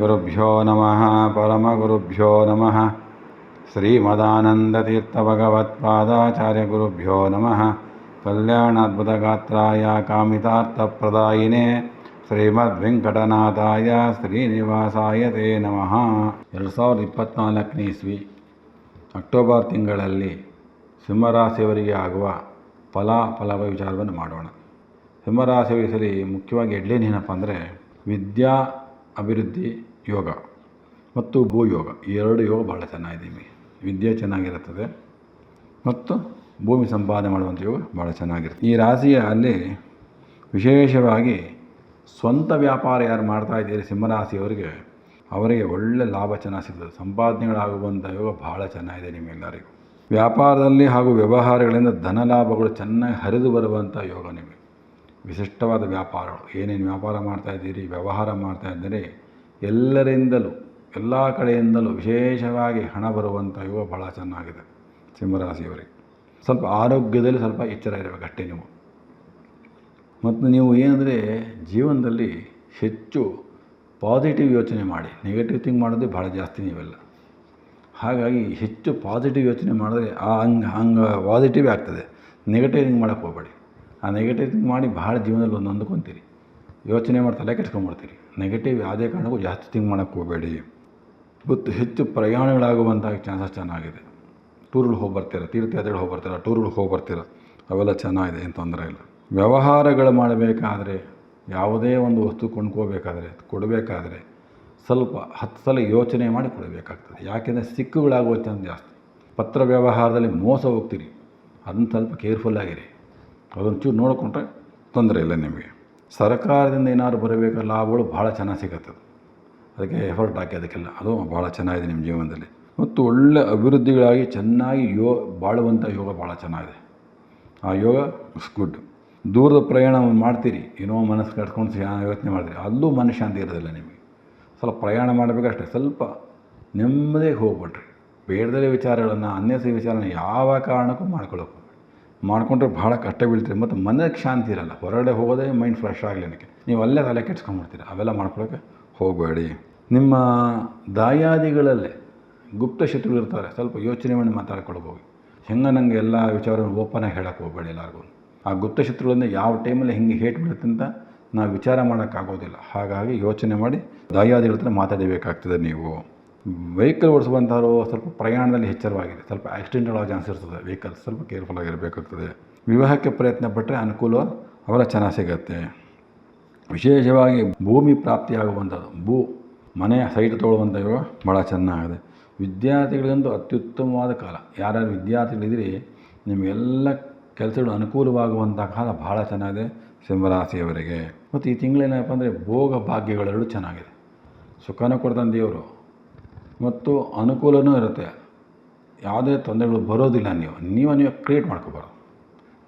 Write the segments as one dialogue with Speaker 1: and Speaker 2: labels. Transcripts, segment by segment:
Speaker 1: ಶ್ರೀಗುರುಭ್ಯೋ ನಮಃ ಪರಮಗುರುಭ್ಯೋ ನಮಃ ಶ್ರೀಮದಾನಂದತೀರ್ಥಭಗವತ್ಪಾದಾಚಾರ್ಯಗುರುಭ್ಯೋ ನಮಃ ಕಲ್ಯಾಣಾದ್ಭುತಗಾತ್ರಾಯ ಕಾಮಿತಾರ್ಥಪ್ರದಾಯಿನೇ ಶ್ರೀಮದ್ವೆಂಕಟನಾಥಾಯ ಶ್ರೀನಿವಾಸಾಯ ತೇ ನಮಃ ಎರಡು ಸಾವಿರದ ಇಪ್ಪತ್ತ್ನಾಲ್ಕನೇ ಇಸ್ವಿ, ಅಕ್ಟೋಬರ್ ತಿಂಗಳಲ್ಲಿ ಸಿಂಹರಾಶಿಯವರಿಗೆ ಆಗುವ ಫಲ, ಫಲವ ವಿಚಾರವನ್ನು ಮಾಡೋಣ. ಸಿಂಹರಾಶಿಯವರಿಗೆ ಸರಿ ಮುಖ್ಯವಾಗಿ ಎಡ್ಲೇನೇನಪ್ಪ ಅಂದರೆ ವಿದ್ಯಾ ಅಭಿವೃದ್ಧಿ ಯೋಗ ಮತ್ತು ಭೂಯೋಗ ಈ ಎರಡು ಯೋಗ ಭಾಳ ಚೆನ್ನಾಗಿದೆ ನಿಮಗೆ. ವಿದ್ಯೆ ಚೆನ್ನಾಗಿರುತ್ತದೆ ಮತ್ತು ಭೂಮಿ ಸಂಪಾದನೆ ಮಾಡುವಂಥ ಯೋಗ ಭಾಳ ಚೆನ್ನಾಗಿರುತ್ತೆ. ಈ ರಾಶಿಯ ಅಲ್ಲಿ ವಿಶೇಷವಾಗಿ ಸ್ವಂತ ವ್ಯಾಪಾರ ಯಾರು ಮಾಡ್ತಾ ಇದ್ದೀರಿ ಸಿಂಹರಾಶಿಯವರಿಗೆ, ಅವರಿಗೆ ಒಳ್ಳೆ ಲಾಭ ಚೆನ್ನಾಗಿ ಸಿಗ್ತದೆ. ಸಂಪಾದನೆಗಳಾಗುವಂಥ ಯೋಗ ಭಾಳ ಚೆನ್ನಾಗಿದೆ ನಿಮ್ಮೆಲ್ಲರಿಗೂ ವ್ಯಾಪಾರದಲ್ಲಿ ಹಾಗೂ ವ್ಯವಹಾರಗಳಿಂದ ಧನ ಲಾಭಗಳು ಚೆನ್ನಾಗಿ ಹರಿದು ಬರುವಂಥ ಯೋಗ ನಿಮಗೆ. ವಿಶಿಷ್ಟವಾದ ವ್ಯಾಪಾರಗಳು. ಏನೇನು ವ್ಯಾಪಾರ ಮಾಡ್ತಾ ಇದ್ದೀರಿ, ವ್ಯವಹಾರ ಮಾಡ್ತಾ ಇದ್ದರೆ ಎಲ್ಲರಿಂದಲೂ, ಎಲ್ಲ ಕಡೆಯಿಂದಲೂ ವಿಶೇಷವಾಗಿ ಹಣ ಬರುವಂಥ ಯುವ ಭಾಳ ಚೆನ್ನಾಗಿದೆ ಸಿಂಹರಾಶಿಯವರಿಗೆ. ಸ್ವಲ್ಪ ಆರೋಗ್ಯದಲ್ಲಿ ಸ್ವಲ್ಪ ಎಚ್ಚರ ಇರಬೇಕು ಅಷ್ಟೇ ನೀವು. ಮತ್ತು ನೀವು ಏನಂದರೆ ಜೀವನದಲ್ಲಿ ಹೆಚ್ಚು ಪಾಸಿಟಿವ್ ಯೋಚನೆ ಮಾಡಿ. ನೆಗೆಟಿವ್ ಥಿಂಕ್ ಮಾಡೋದೇ ಭಾಳ ಜಾಸ್ತಿ ನೀವೆಲ್ಲ. ಹಾಗಾಗಿ ಹೆಚ್ಚು ಪಾಸಿಟಿವ್ ಯೋಚನೆ ಮಾಡಿದ್ರೆ ಆ ಹಂಗೆ ಹಂಗೆ ಪಾಸಿಟಿವ್ ಆಗ್ತದೆ. ನೆಗೆಟಿವ್ ಥಿಂಕ್ ಮಾಡೋಕ್ಕೆ ಹೋಗಬೇಡಿ. ಆ ನೆಗೆಟಿವ್ ಥಿಂಕ್ ಮಾಡಿ ಭಾಳ ಜೀವನದಲ್ಲಿ ಒಂದು ಹೊಂದ್ಕೊತೀರಿ ಯೋಚನೆ ಮಾಡಿ ತಲೆ ಕೆಡ್ಸ್ಕೊಂಡ್ಬಿಡ್ತೀರಿ ನೆಗೆಟಿವ್ ಯಾವುದೇ ಕಾರಣಕ್ಕೂ ಜಾಸ್ತಿ ತಿಂಕ್ ಮಾಡೋಕ್ಕೆ ಹೋಗಬೇಡಿ. ಇವತ್ತು ಹೆಚ್ಚು ಪ್ರಯಾಣಗಳಾಗುವಂಥ ಚಾನ್ಸಸ್ ಚೆನ್ನಾಗಿದೆ. ಟೂರ್ಗಳು ಹೋಗಿ ಬರ್ತೀರ ತೀರ್ಥಯಾತ್ರೆಗಳು ಹೋಗಿ ಬರ್ತೀರ ಟೂರ್ಗಳು ಹೋಗಿ ಬರ್ತೀರ ಅವೆಲ್ಲ ಚೆನ್ನಾಗಿದೆ, ಏನು ತೊಂದರೆ ಇಲ್ಲ. ವ್ಯವಹಾರಗಳು ಮಾಡಬೇಕಾದ್ರೆ, ಯಾವುದೇ ಒಂದು ವಸ್ತು ಕೊಂಡ್ಕೋಬೇಕಾದ್ರೆ ಕೊಡಬೇಕಾದ್ರೆ ಸ್ವಲ್ಪ ಹತ್ತು ಸಲ ಯೋಚನೆ ಮಾಡಿ ಕೊಡಬೇಕಾಗ್ತದೆ. ಯಾಕೆಂದರೆ ಸಿಕ್ಕುಗಳಾಗುವ ಚಾನ್ಸ್ ಜಾಸ್ತಿ. ಪತ್ರ ವ್ಯವಹಾರದಲ್ಲಿ ಮೋಸ ಹೋಗ್ತೀರಿ. ಅದನ್ನು ಸ್ವಲ್ಪ ಕೇರ್ಫುಲ್ಲಾಗಿರಿ ಅದೊಂದು ಚೂರು ನೋಡಿಕೊಂಡ್ರೆ ತೊಂದರೆ ಇಲ್ಲ ನಿಮಗೆ. ಸರ್ಕಾರದಿಂದ ಏನಾದ್ರು ಬರಬೇಕಾದ ಲಾಭಗಳು ಭಾಳ ಚೆನ್ನಾಗಿ ಸಿಗುತ್ತದೆ ಅದಕ್ಕೆ ಎಫರ್ಟ್ ಹಾಕಿ ಅದಕ್ಕೆಲ್ಲ. ಅದು ಭಾಳ ಚೆನ್ನಾಗಿದೆ ನಿಮ್ಮ ಜೀವನದಲ್ಲಿ. ಮತ್ತು ಒಳ್ಳೆ ಅಭಿವೃದ್ಧಿಗಳಾಗಿ ಚೆನ್ನಾಗಿ ಯೋಗ ಬಾಳುವಂಥ ಯೋಗ ಭಾಳ ಚೆನ್ನಾಗಿದೆ. ಆ ಯೋಗ ಇಸ್ ಗುಡ್ ದೂರದ ಪ್ರಯಾಣ ಮಾಡ್ತೀರಿ. ಏನೋ ಮನಸ್ಸು ಕಟ್ಕೊಂಡು ಯೋಚನೆ ಮಾಡ್ತೀರಿ. ಅಲ್ಲೂ ಮನಃಶಾಂತಿ ಇರೋದಿಲ್ಲ ನಿಮಗೆ. ಸ್ವಲ್ಪ ಪ್ರಯಾಣ ಮಾಡಬೇಕಷ್ಟೇ. ಸ್ವಲ್ಪ ನೆಮ್ಮದಿಗೆ ಹೋಗ್ಬಿಟ್ರಿ ಬೇಡದೇ ವಿಚಾರಗಳನ್ನು, ಅನ್ಯಸ ವಿಚಾರನ ಯಾವ ಕಾರಣಕ್ಕೂ ಮಾಡ್ಕೊಳ್ಳೋಕೆ ಮಾಡ್ಕೊಂಡ್ರೆ ಭಾಳ ಕಷ್ಟ ಬೀಳ್ತೀರಿ ಮತ್ತು ಮನಕ್ಕೆ ಶಾಂತಿ ಇರಲ್ಲ. ಹೊರಗಡೆ ಹೋಗೋದೇ ಮೈಂಡ್ ಫ್ರೆಶ್ ಆಗಲಿಕ್ಕೆ ನೀವು ಅಲ್ಲೇ ತಲೆ ಕೆಡ್ಸ್ಕೊಂಡ್ಬಿಡ್ತೀರಿ. ಅವೆಲ್ಲ ಮಾಡ್ಕೊಳ್ಳೋಕೆ ಹೋಗಬೇಡಿ. ನಿಮ್ಮ ದಾಯಾದಿಗಳಲ್ಲೇ ಗುಪ್ತ ಶತ್ರುಗಳು ಇರ್ತಾರೆ. ಸ್ವಲ್ಪ ಯೋಚನೆ ಮಾಡಿ ಮಾತಾಡ್ಕೊಳಕ್ಕೆ ಹೋಗಿ. ಹೆಂಗೆ ನಂಗೆ ಎಲ್ಲ ವಿಚಾರವನ್ನು ಓಪನಾಗಿ ಹೇಳೋಕ್ಕೆ ಹೋಗಬೇಡಿ ಎಲ್ಲರಿಗೂ. ಆ ಗುಪ್ತ ಶತ್ರುಗಳನ್ನ ಯಾವ ಟೈಮಲ್ಲಿ ಹೆಂಗೆ ಹೇಟ್ ಬಿಡುತ್ತೆ ಅಂತ ನಾವು ವಿಚಾರ ಮಾಡೋಕ್ಕಾಗೋದಿಲ್ಲ. ಹಾಗಾಗಿ ಯೋಚನೆ ಮಾಡಿ ದಾಯಾದಿಗಳ ಹತ್ರ ಮಾತಾಡಬೇಕಾಗ್ತದೆ ನೀವು. ವೆಹಿಕಲ್ ಓಡಿಸುವಂಥವ್ರು ಸ್ವಲ್ಪ ಪ್ರಯಾಣದಲ್ಲಿ ಎಚ್ಚರವಾಗಿದೆ ಸ್ವಲ್ಪ ಆಕ್ಸಿಡೆಂಟ್ ಆಗೋ ಚಾನ್ಸ್ ಇರ್ತದೆ. ವೆಹಿಕಲ್ ಸ್ವಲ್ಪ ಕೇರ್ಫುಲ್ ಆಗಿರಬೇಕಾಗ್ತದೆ. ವಿವಾಹಕ್ಕೆ ಪ್ರಯತ್ನ ಪಟ್ಟರೆ ಅನುಕೂಲ ಅವರ ಚೆನ್ನಾಗಿ ಸಿಗುತ್ತೆ. ವಿಶೇಷವಾಗಿ ಭೂಮಿ ಪ್ರಾಪ್ತಿಯಾಗುವಂಥದ್ದು, ಭೂ ಮನೆಯ ಸೈಟ್ ತೊಗೊಳ್ಳುವಂಥ ಯೋಗ ಭಾಳ ಚೆನ್ನಾಗಿದೆ. ವಿದ್ಯಾರ್ಥಿಗಳಿಗಂತೂ ಅತ್ಯುತ್ತಮವಾದ ಕಾಲ. ಯಾರ್ಯಾರು ವಿದ್ಯಾರ್ಥಿಗಳಿದ್ದೀರಿ, ನಿಮಗೆಲ್ಲ ಕೆಲಸಗಳು ಅನುಕೂಲವಾಗುವಂಥ ಕಾಲ ಭಾಳ ಚೆನ್ನಾಗಿದೆ ಸಿಂಹರಾಶಿಯವರಿಗೆ. ಮತ್ತು ಈ ತಿಂಗಳೇನಪ್ಪ ಅಂದರೆ ಭೋಗ ಭಾಗ್ಯಗಳೆರಡು ಚೆನ್ನಾಗಿದೆ. ಸುಖನೂ ಕೊಡ್ತಾನೆ ದೇವರು ಮತ್ತು ಅನುಕೂಲವೂ ಇರುತ್ತೆ. ಯಾವುದೇ ತೊಂದರೆಗಳು ಬರೋದಿಲ್ಲ ನೀವು. ನೀವು ನೀವು ಕ್ರಿಯೇಟ್ ಮಾಡ್ಕೋಬಾರ್ದು.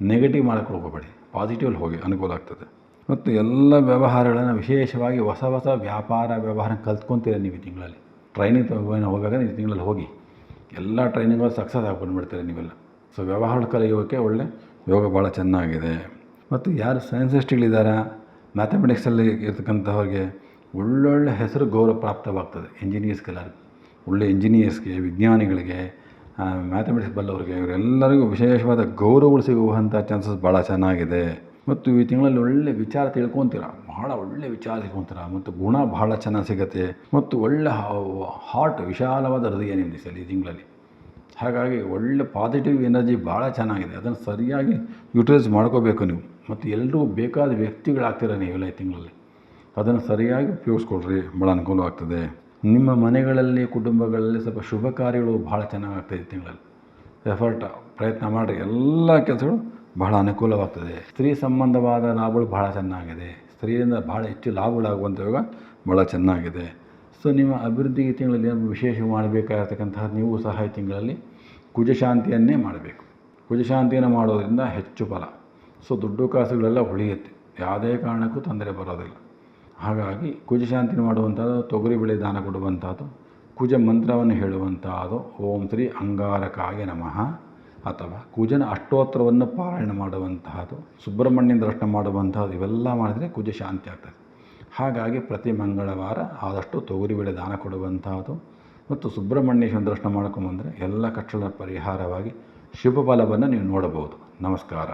Speaker 1: ನೆಗೆಟಿವ್ ಮಾಡೋಕ್ಕೆ ಹೋಗಬೇಡಿ. ಪಾಸಿಟಿವಲ್ಲಿ ಹೋಗಿ ಅನುಕೂಲ ಆಗ್ತದೆ. ಮತ್ತು ಎಲ್ಲ ವ್ಯವಹಾರಗಳನ್ನು ವಿಶೇಷವಾಗಿ ಹೊಸ ಹೊಸ ವ್ಯಾಪಾರ ವ್ಯವಹಾರ ಕಲ್ತ್ಕೊತೀರ ನೀವು ಈ ತಿಂಗಳಲ್ಲಿ. ಟ್ರೈನಿಂಗ್ ಹೋಗಾಗ ಈ ತಿಂಗಳಲ್ಲಿ ಹೋಗಿ. ಎಲ್ಲ ಟ್ರೈನಿಂಗ್ಗಳು ಸಕ್ಸಸ್ ಆಗಿ ಬಂದುಬಿಡ್ತೀರ ನೀವೆಲ್ಲ. ಸೊ ವ್ಯವಹಾರ ಕಲಿಯೋಕ್ಕೆ ಒಳ್ಳೆ ಯೋಗ ಭಾಳ ಚೆನ್ನಾಗಿದೆ. ಮತ್ತು ಯಾರು ಸೈನ್ಸಿಸ್ಟ್ಗಳಿದ್ದಾರಾ ಮ್ಯಾಥಮೆಟಿಕ್ಸಲ್ಲಿ ಇರ್ತಕ್ಕಂಥವ್ರಿಗೆ ಒಳ್ಳೊಳ್ಳೆ ಹೆಸರು ಗೌರವ ಪ್ರಾಪ್ತವಾಗ್ತದೆ. ಇಂಜಿನಿಯರ್ಸ್ಗೆಲ್ಲರಿಗೂ ಒಳ್ಳೆ ಇಂಜಿನಿಯರ್ಸ್ಗೆ, ವಿಜ್ಞಾನಿಗಳಿಗೆ ಮ್ಯಾಥಮೆಟಿಕ್ಸ್ ಬಲ್ಲವರಿಗೆ, ಇವರೆಲ್ಲರಿಗೂ ವಿಶೇಷವಾದ ಗೌರವಗಳು ಸಿಗುವಂಥ ಚಾನ್ಸಸ್ ಭಾಳ ಚೆನ್ನಾಗಿದೆ. ಮತ್ತು ಈ ತಿಂಗಳಲ್ಲಿ ಒಳ್ಳೆ ವಿಚಾರ ತಿಳ್ಕೊತೀರ? ಬಹಳ ಒಳ್ಳೆ ವಿಚಾರ ತಿಳ್ಕೊತೀರ? ಮತ್ತು ಗುಣ ಭಾಳ ಚೆನ್ನಾಗಿ ಸಿಗುತ್ತೆ. ಮತ್ತು ಒಳ್ಳೆ ಹಾರ್ಟ್ ವಿಶಾಲವಾದ ಹೃದಯ ನಿಮ್ಮದು ಸರ್ ಈ ತಿಂಗಳಲ್ಲಿ. ಹಾಗಾಗಿ ಒಳ್ಳೆ ಪಾಸಿಟಿವ್ ಎನರ್ಜಿ ಭಾಳ ಚೆನ್ನಾಗಿದೆ. ಅದನ್ನು ಸರಿಯಾಗಿ ಯುಟಿಲೈಸ್ ಮಾಡ್ಕೋಬೇಕು ನೀವು. ಮತ್ತು ಎಲ್ಲರೂ ಬೇಕಾದ ವ್ಯಕ್ತಿಗಳಾಗ್ತೀರ ನೀವೆಲ್ಲ ಈ ತಿಂಗಳಲ್ಲಿ. ಅದನ್ನು ಸರಿಯಾಗಿ ಉಪಯೋಗಿಸ್ಕೊಳ್ರಿ. ಭಾಳ ಅನುಕೂಲವಾಗ್ತದೆ. ನಿಮ್ಮ ಮನೆಗಳಲ್ಲಿ, ಕುಟುಂಬಗಳಲ್ಲಿ ಸ್ವಲ್ಪ ಶುಭ ಕಾರ್ಯಗಳು ಭಾಳ ಚೆನ್ನಾಗಾಗ್ತದೆ ಈ ತಿಂಗಳಲ್ಲಿ. ಎಫರ್ಟ್ ಪ್ರಯತ್ನ ಮಾಡಿ ಎಲ್ಲ ಕೆಲಸಗಳು ಬಹಳ ಅನುಕೂಲವಾಗ್ತದೆ. ಸ್ತ್ರೀ ಸಂಬಂಧವಾದ ಲಾಭಗಳು ಭಾಳ ಚೆನ್ನಾಗಿದೆ. ಸ್ತ್ರೀಯಿಂದ ಭಾಳ ಹೆಚ್ಚು ಲಾಭಗಳಾಗುವಂಥ ಯೋಗ ಭಾಳ ಚೆನ್ನಾಗಿದೆ. ಸೊ ನಿಮ್ಮ ಅಭಿವೃದ್ಧಿ ತಿಂಗಳಲ್ಲಿ ಏನು ವಿಶೇಷ ಮಾಡಬೇಕಾಗಿರ್ತಕ್ಕಂತಹ ನೀವು ಸಹ ಈ ತಿಂಗಳಲ್ಲಿ ಕುಜಶಾಂತಿಯನ್ನೇ ಮಾಡಬೇಕು. ಕುಜಶಾಂತಿಯನ್ನು ಮಾಡೋದರಿಂದ ಹೆಚ್ಚು ಫಲ. ಸೊ ದುಡ್ಡು ಕಾಸುಗಳೆಲ್ಲ ಉಳಿಯುತ್ತೆ. ಯಾವುದೇ ಕಾರಣಕ್ಕೂ ತೊಂದರೆ ಬರೋದಿಲ್ಲ. ಹಾಗಾಗಿ ಕುಜಶಾಂತಿ ಮಾಡುವಂಥದ್ದು ತೊಗರಿಬೇಳೆ ದಾನ ಕೊಡುವಂಥದ್ದು, ಕುಜ ಮಂತ್ರವನ್ನು ಹೇಳುವಂಥದ್ದು, ಓಂ ಶ್ರೀ ಅಂಗಾರಕಾಯ ನಮಃ ಅಥವಾ ಕುಜನ ಅಷ್ಟೋತ್ತರವನ್ನು ಪಾರಾಯಣ ಮಾಡುವಂತಹದ್ದು ಸುಬ್ರಹ್ಮಣ್ಯನ ದರ್ಶನ ಮಾಡುವಂಥದ್ದು, ಇವೆಲ್ಲ ಮಾಡಿದರೆ ಕುಜ ಶಾಂತಿ ಆಗ್ತದೆ. ಹಾಗಾಗಿ ಪ್ರತಿ ಮಂಗಳವಾರ ಆದಷ್ಟು ತೊಗರಿಬೇಳೆ ದಾನ ಕೊಡುವಂತಹದ್ದು ಮತ್ತು ಸುಬ್ರಹ್ಮಣ್ಯೇಶ್ವರ ದರ್ಶನ ಮಾಡ್ಕೊಂಬಂದರೆ ಎಲ್ಲ ಕಷ್ಟಗಳ ಪರಿಹಾರವಾಗಿ ಶುಭ ಫಲವನ್ನು ನೀವು ನೋಡಬಹುದು. ನಮಸ್ಕಾರ.